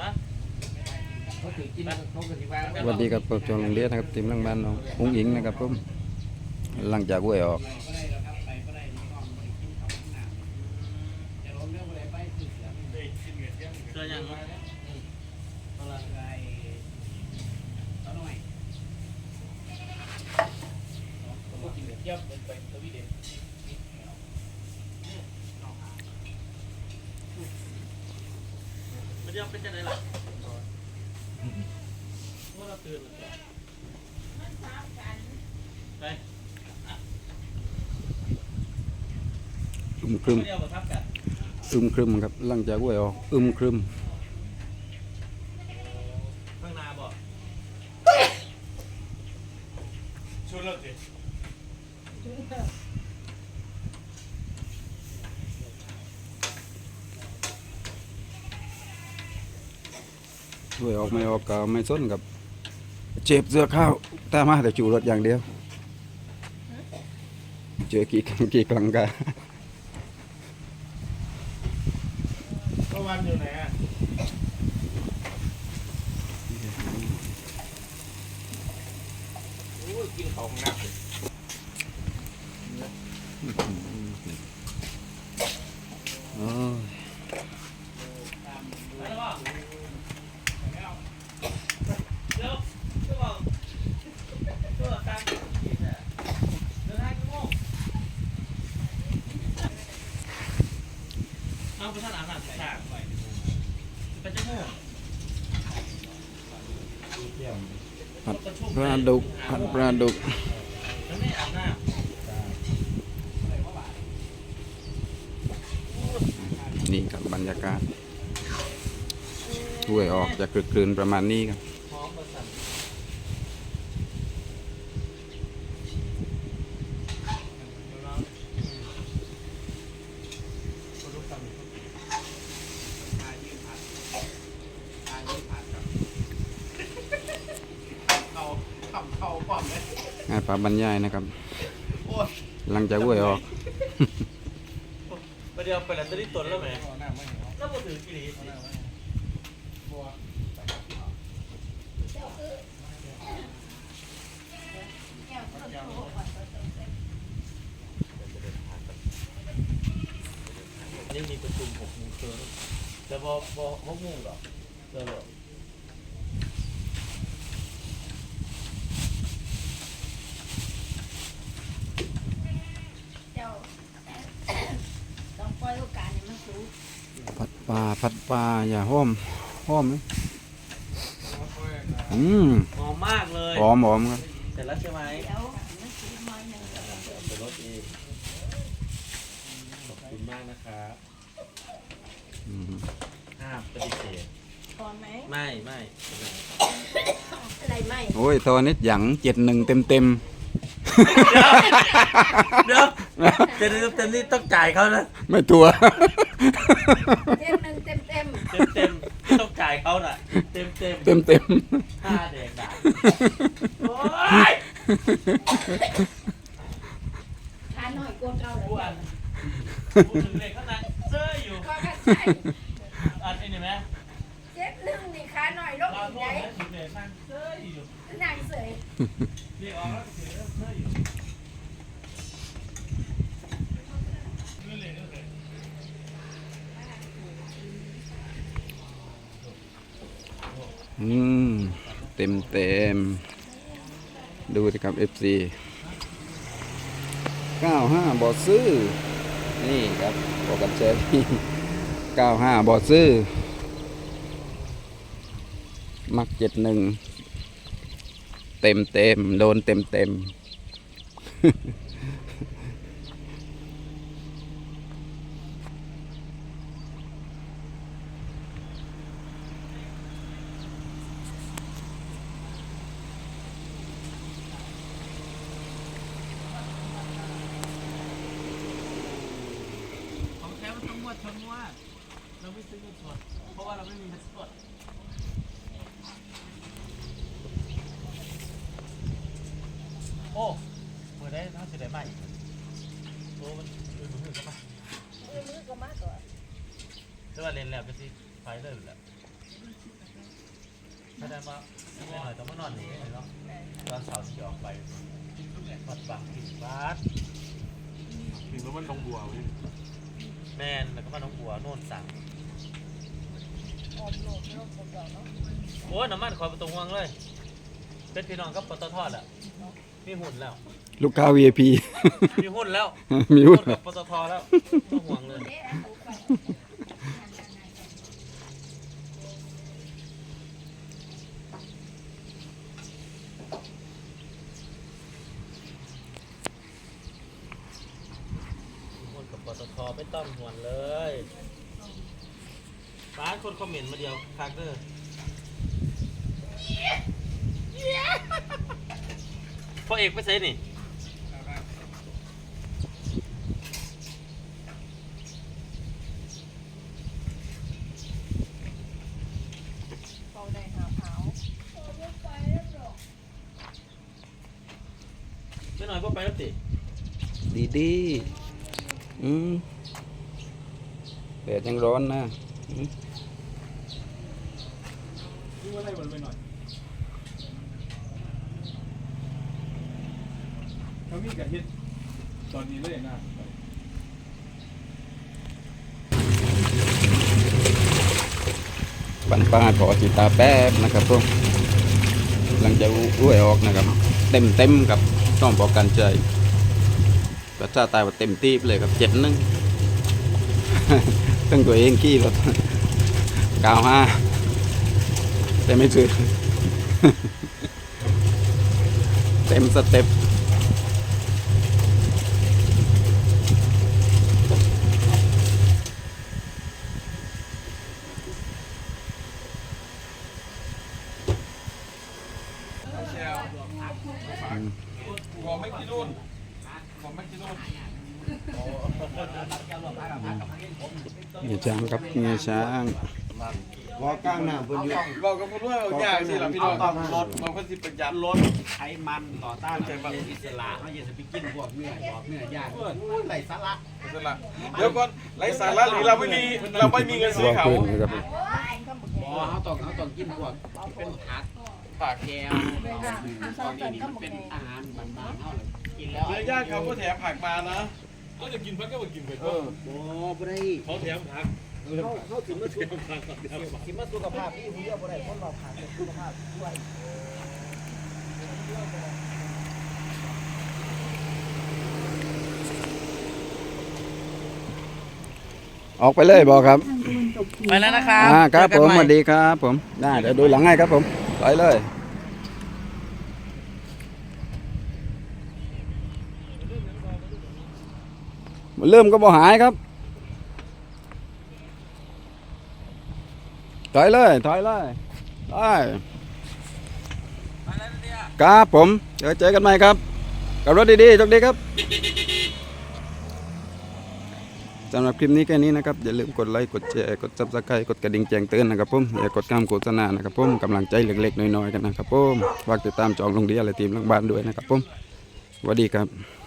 ฮะเขาถือกินเขาก็สิว่าสวัสดีครับผมจงโรงเรียนนะครับทีมหลังบ้านน้องอุ้งอิงนะครับผมหลังจากหวยออกเจอยัง มันยังเป็นจังไดล่ะว่าเราตื่นแล้วไปอึมครึมไม่ได้เอาบังคับกันอึมครึมครับหลังจากหวยออกอึมครึม ข้างหน้าบ่ชุดแล้วสิ หวยออกไม่ออกก็ไม่สนกับ เจ็บเสื้อข้าวแต่มาแต่จูรถอย่างเดียว เจอกี่ครั้งกี่ครั้งกันเมื่อวันอยู่ไหนอะกินของหนักเลย โอ้ย ไปแล้วบ่เดี๋ยวจะบอกตัวตามที่เนี่ยเดินทางกี่โมง เอาไปท่านอาบน้ำสางไปไปจะโมงผัดปลาดุกผัดปลาดุกแล้วไม่อาบน้นี่ครับบรรยากาศหวยออกจะกลืนประมาณนี้ครับำพร้อมประสาน เขาขับเขาป้อมเลย ให้ปลาบรรยายนะครับโอ้ยหลังจากหวยออกประเดี๋ยวไปแล้วจะได้ตนแล้วไหมแล้วมาถึงกี่ลีนี่มีประชุมหกโมงเช้าแต่พอพอหกโมงหรอเจอหรอ เจ้า ต้องปล่อยโอกาสให้มันสูง ผัดปลาผัดปลาอย่าห้อมห้อมนะอืมหอมมากเลยหอมหอมครับเสร็จแล้วใช่ไหมเดี๋ยวให้มันสูงหน่อยหนึงแล้วก็เติมเป็นรถเองขอบคุณมากนะครับอืมห้ามปฏิเสธก่อนไหมไม่ไม่อะไรไหมโอ้ยตอนนี้หยังเจ็ดหนึ่งเต็มเต็มเดี๋ยวเต็มเต็มนี่ต้องจ่ายเขานะๆไม่ตัว เต็มหนึ่งเต็มเต็มเต็มเต็มต้องจ่ายเขาน่ะ เต็มเต็มเต็มเต็มค่าแดงด่าโอ้ยขาหน่อยกลัวเก่าเลยอ้วนพูดถึงเด็กเขานั่งเสื้ออยู่ก็กระใส่อันนี้ไหมเจ็ดหนึ่งนี่ขาหน่อยลงเราอีกโทไหนษนะถึงเด็กนั่งเสื้ออยู่ นั่งเสยเรียกออกแล้วเสือเสื้ออยู่ อืมเต็มเต็มดูสิครับ FC 95บอซื้อ นี่ครับบอกกันเจอที่95บอซื้อ มักเจ็ดหนึ่ง เต็มเต็มโดนเต็มเต็ม ท้มันต้องวดชนงวดเราไม่ซื้อเงินสดเพราะว่าเราไม่มีเงินสดโอ้เปิดได้น่าจะได้ใหม่โอ้มันมือมือเข้ามามือมือก็มากกว่าแต่ว่าเล่นแล้วก็สิไปเลยแหละถ้าได้มาไม่หน่อยต้องมานอนนี่เนาะตอนเสาร์ที่ออกไปวัดบางผิดบานถึงแล้วมันลงบัวเว้ย แม่นแล้วก็มาน้องบัวโน่นสั่งออมโลดโลดผมดอกเนาะโอ้ยน้ำมันคอยประตูห่วงเลย เป็นพี่น้องกับปตทแหละมีหุ่นแล้ว ลูกค้า VIP มีหุ้นแล้วมีหุ้น กับปตทแล้วต้องห่วงเลยเด้อเอาไป มีหุ้นกับปตท ไม่ต้องห่วงเลยป้าคนคอมเมนต์มาเดียวคักเด้อพ่อเอกไปใส่นี่เป่าได้หาขาไม่หน่อยพ่อไปแล้วติดีดี อืม ดดยังร้อนนะอืมนี่ว่าอะไรมันไปหน่อยเขามีกระเฮ็ดตอนนี้เลยนะปันป้าขอจิตาแป๊บนะครับพวกหลังจะรู้ออกนะครับ เต็มเต็มๆกับต้องบอกกันใจก็ชาตายว่าเต็มที่ไปเลยกับเจ็ดนึง ตั้งตัวเองขี้รถเก้าห้าแต่ไม่ซื้อเต็มสเต็ปบอไม่กินนู่นบอไม่กินนู่น เงียช้างครับเงียช้างว่ากลางหน้าเพิ่นอยู่บอกกับคนว่าเอายากสิล่ะพี่น้องรถมันก็สิประหยัดรถไขมันต่อต้านการอิสระเขาจะไปกินพวกเนื้อหยอกเนื้อย่างไรสาระนั่นล่ะเดี๋ยวก่อนไรสาระหรือเราไม่มีเราไม่มีเงินซื้อวางเขาปืนนะครับโอ้ยก็หมดบ่เขาต้องเขาต้องกินพวกเป็นผักปากแก้วตอนนี้มันเป็นอาหารบ้านๆเขาเลยกินแล้วเนื้อย่างเขาก็แถมผักมานะ ก็จะกินผักก็มากินไปเออบ่บ่ได้เขาแถมผักเขาเขาถึงมาสุขภาพถึงมาสุขภาพที่ผู้เดียวบ่ได้คนเราผ่านสุขภาพด้วยออกไปเลยบอกครับ ไปแล้วนะครับ อ่าครับเจอผกันมใหสวัสดีครับผมได้เดี๋ยวดูหลังให้ครับผม ไปเลย มันเริ่มก็บ่หายครับถอยเลยถอยเลยไปครับผมเจอเจอกันใหม่ครับ กับรถดีๆโชคดีครับสำหรับคลิปนี้แค่นี้นะครับ อย่าลืมกดไลค์กดแชร์กด subscribe กดกระดิ่งแจ้งเตือนนะครับผมอย่ากดข้ามโฆษณานะครับผมกำลังใจเล็กๆน้อยๆกันนะครับผมฝากติดตามจองลงดีอะไรทีมลังบ้านด้วยนะครับผมสวัสดีครับ